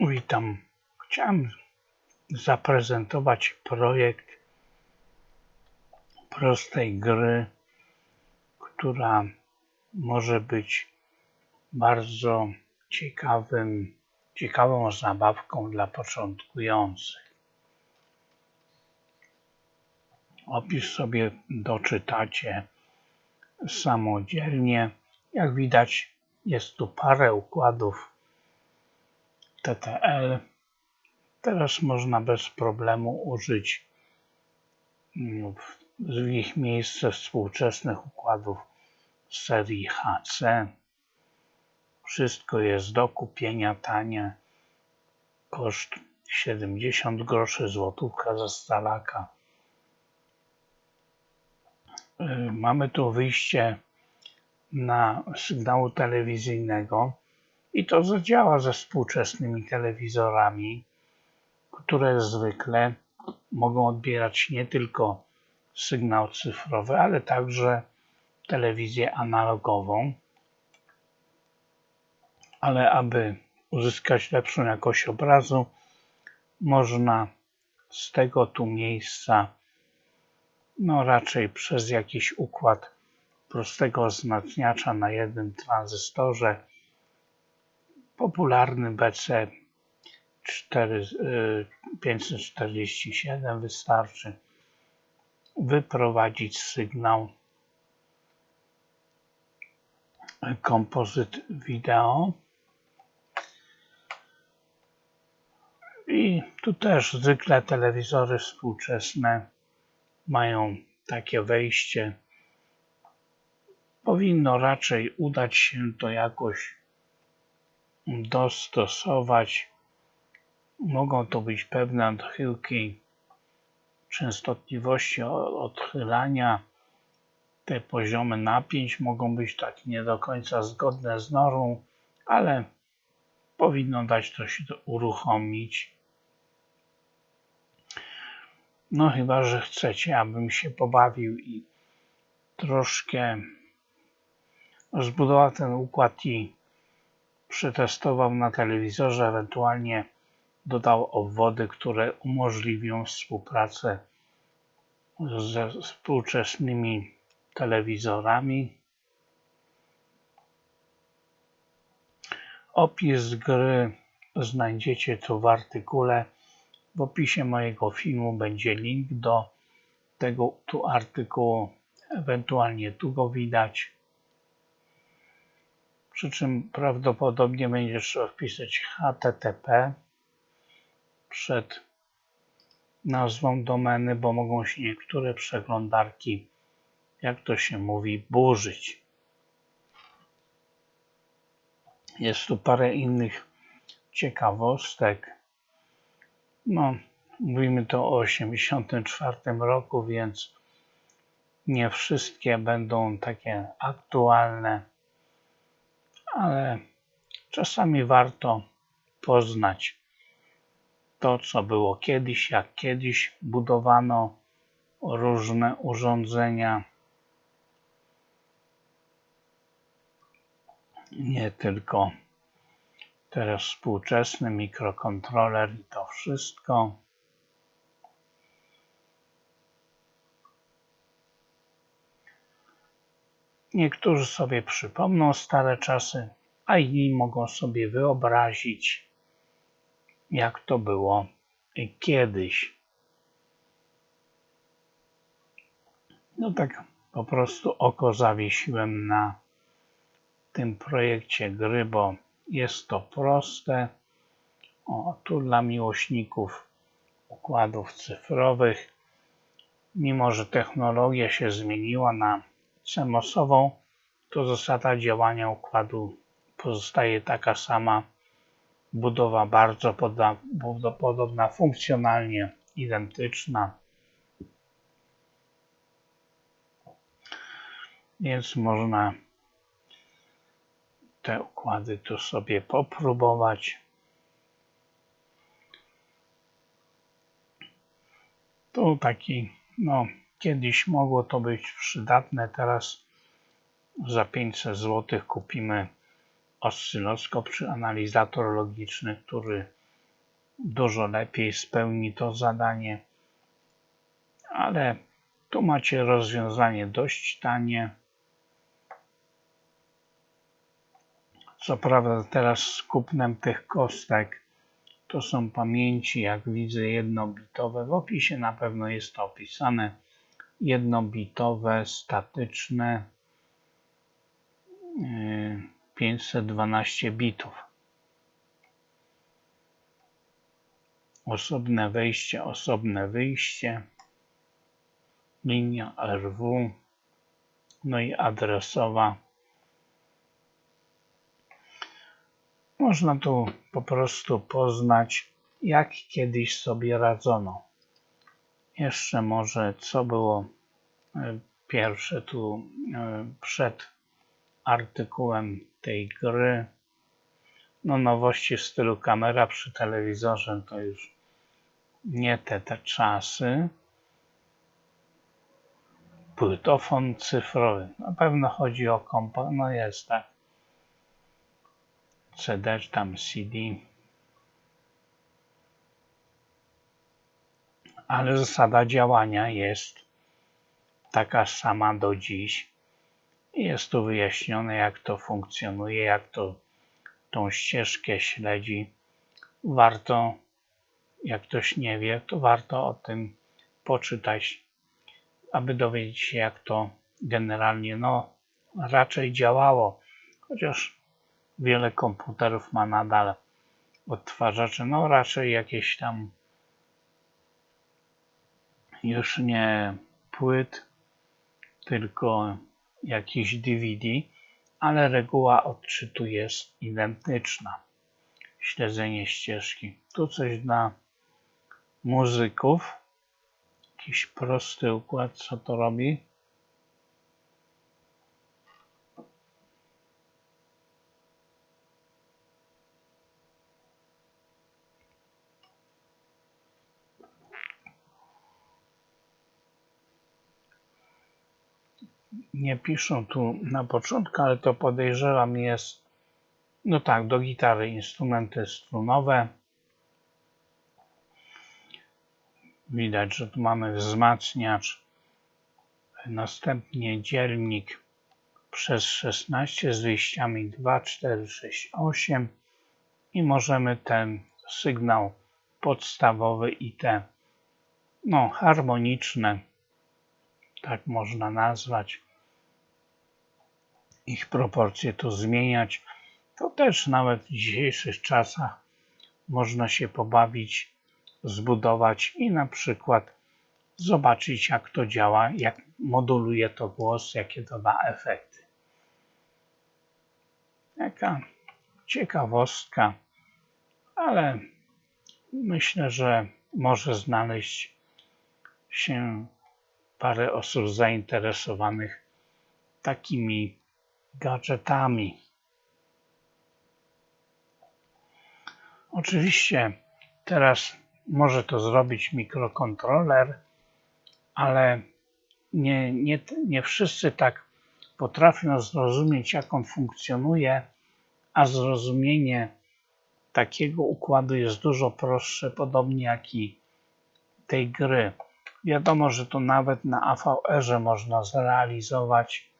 Witam. Chciałem zaprezentować projekt prostej gry, która może być bardzo ciekawym, ciekawą zabawką dla początkujących. Opis sobie doczytacie samodzielnie. Jak widać, jest tu parę układów TTL. Teraz można bez problemu użyć mm, w ich miejsce współczesnych układów serii HC. Wszystko jest do kupienia tanie. Koszt 70 groszy, złotówka za stalaka. Y, mamy tu wyjście na sygnału telewizyjnego i to zadziała ze współczesnymi telewizorami, które zwykle mogą odbierać nie tylko sygnał cyfrowy, ale także telewizję analogową. Ale aby uzyskać lepszą jakość obrazu, można z tego tu miejsca, no raczej przez jakiś układ prostego wzmacniacza na jednym tranzystorze, popularny BC 4, 547 wystarczy wyprowadzić sygnał kompozyt wideo. I tu też zwykle telewizory współczesne mają takie wejście. Powinno raczej udać się to jakoś dostosować. Mogą to być pewne odchyłki częstotliwości odchylania. Te poziomy napięć mogą być tak nie do końca zgodne z normą, ale powinno dać to się uruchomić. No chyba, że chcecie, abym się pobawił i troszkę zbudował ten układ i przetestował na telewizorze, ewentualnie dodał obwody, które umożliwią współpracę ze współczesnymi telewizorami. Opis gry znajdziecie tu w artykule. W opisie mojego filmu będzie link do tego tu artykułu. Ewentualnie tu go widać. Przy czym prawdopodobnie będzie trzeba wpisać HTTP przed nazwą domeny, bo mogą się niektóre przeglądarki, jak to się mówi, burzyć. Jest tu parę innych ciekawostek. No, mówimy to o 1984 roku, więc nie wszystkie będą takie aktualne, ale czasami warto poznać to, co było kiedyś, jak kiedyś budowano różne urządzenia. Nie tylko teraz współczesny mikrokontroler i to wszystko. Niektórzy sobie przypomną stare czasy, a inni mogą sobie wyobrazić, jak to było kiedyś. No tak po prostu oko zawiesiłem na tym projekcie gry, bo jest to proste. O, tu dla miłośników układów cyfrowych. Mimo, że technologia się zmieniła na CMOS-ową, to zasada działania układu pozostaje taka sama budowa bardzo podobna, funkcjonalnie identyczna. Więc można te układy tu sobie popróbować. Tu taki, no, kiedyś mogło to być przydatne, teraz za 500 zł kupimy oscyloskop czy analizator logiczny, który dużo lepiej spełni to zadanie. Ale tu macie rozwiązanie dość tanie. Co prawda teraz z kupnem tych kostek to są pamięci, jak widzę, jednobitowe. W opisie na pewno jest to opisane. Jednobitowe, statyczne, 512 bitów. Osobne wejście, osobne wyjście, linia RW, no i adresowa. Można tu po prostu poznać, jak kiedyś sobie radzono. Jeszcze może co było e, pierwsze tu e, przed artykułem tej gry. No nowości w stylu kamera przy telewizorze to już nie te, te czasy. Płytofon cyfrowy. Na pewno chodzi o kompa. No jest tak. CD, tam CD. Ale zasada działania jest taka sama do dziś. Jest tu wyjaśnione, jak to funkcjonuje, jak to tą ścieżkę śledzi. Warto, jak ktoś nie wie, to warto o tym poczytać, aby dowiedzieć się, jak to generalnie no, raczej działało. Chociaż wiele komputerów ma nadal odtwarzacze, no raczej jakieś tam już nie płyt, tylko jakiś DVD, ale reguła odczytu jest identyczna. Śledzenie ścieżki. Tu coś dla muzyków. Jakiś prosty układ, co to robi. Nie piszą tu na początku, ale to podejrzewam jest, no tak, do gitary instrumenty strunowe. Widać, że tu mamy wzmacniacz, następnie dzielnik przez 16 z wyjściami 2, 4, 6, 8 i możemy ten sygnał podstawowy i te no, harmoniczne, tak można nazwać, ich proporcje tu zmieniać. To też nawet w dzisiejszych czasach można się pobawić, zbudować i na przykład zobaczyć jak to działa, jak moduluje to głos, jakie to da efekty. Jaka ciekawostka, ale myślę, że może znaleźć się parę osób zainteresowanych takimi gadżetami. Oczywiście teraz może to zrobić mikrokontroler, ale nie, nie, nie wszyscy tak potrafią zrozumieć, jak on funkcjonuje, a zrozumienie takiego układu jest dużo prostsze, podobnie jak i tej gry. Wiadomo, że to nawet na AVR-ze można zrealizować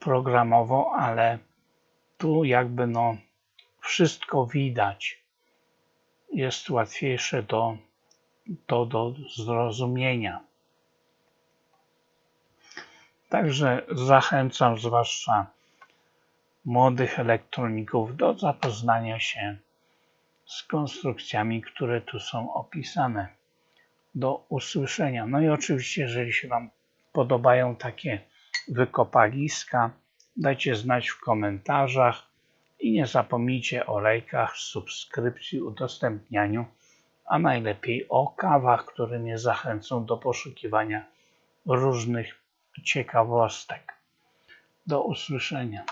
programowo, ale tu jakby no wszystko widać. Jest łatwiejsze do, do, do zrozumienia. Także zachęcam zwłaszcza młodych elektroników do zapoznania się z konstrukcjami, które tu są opisane. Do usłyszenia. No i oczywiście, jeżeli się Wam podobają takie wykopaliska. Dajcie znać w komentarzach i nie zapomnijcie o lajkach, subskrypcji, udostępnianiu, a najlepiej o kawach, które mnie zachęcą do poszukiwania różnych ciekawostek. Do usłyszenia.